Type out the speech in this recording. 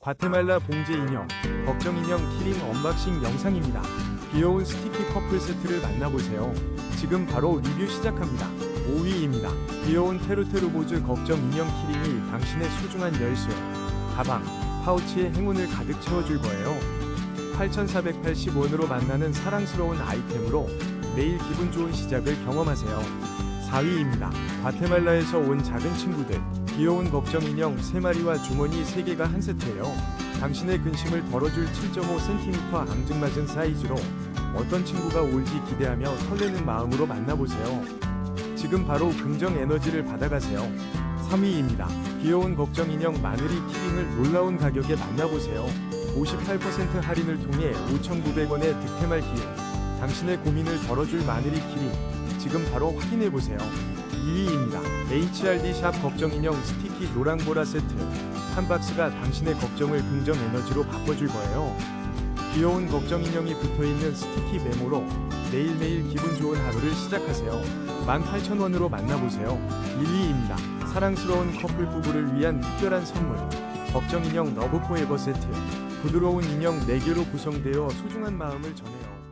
과테말라 봉제 인형, 걱정 인형 키링 언박싱 영상입니다. 귀여운 스티키 커플 세트를 만나보세요. 지금 바로 리뷰 시작합니다. 5위입니다. 귀여운 테루테루보즈 걱정 인형 키링이 당신의 소중한 열쇠, 가방, 파우치에 행운을 가득 채워줄 거예요. 8,480원으로 만나는 사랑스러운 아이템으로 매일 기분 좋은 시작을 경험하세요. 4위입니다. 과테말라에서 온 작은 친구들. 귀여운 걱정 인형 3마리와 주머니 3개가 한 세트예요. 당신의 근심을 덜어줄 7.5cm 앙증맞은 사이즈로 어떤 친구가 올지 기대하며 설레는 마음으로 만나보세요. 지금 바로 긍정 에너지를 받아가세요. 3위입니다. 귀여운 걱정 인형 마늘이 키링을 놀라운 가격에 만나보세요. 58% 할인을 통해 5,900원의 득템할 기회. 당신의 고민을 덜어줄 마늘이 키링. 지금 바로 확인해보세요. 2위입니다. HRD 샵 걱정 인형 스티키 노랑 보라 세트. 한 박스가 당신의 걱정을 긍정 에너지로 바꿔줄 거예요. 귀여운 걱정 인형이 붙어있는 스티키 메모로 매일매일 기분 좋은 하루를 시작하세요. 18,000원으로 만나보세요. 1위입니다. 사랑스러운 커플 부부를 위한 특별한 선물. 걱정 인형 러브 포에버 세트. 부드러운 인형 4개로 구성되어 소중한 마음을 전해요.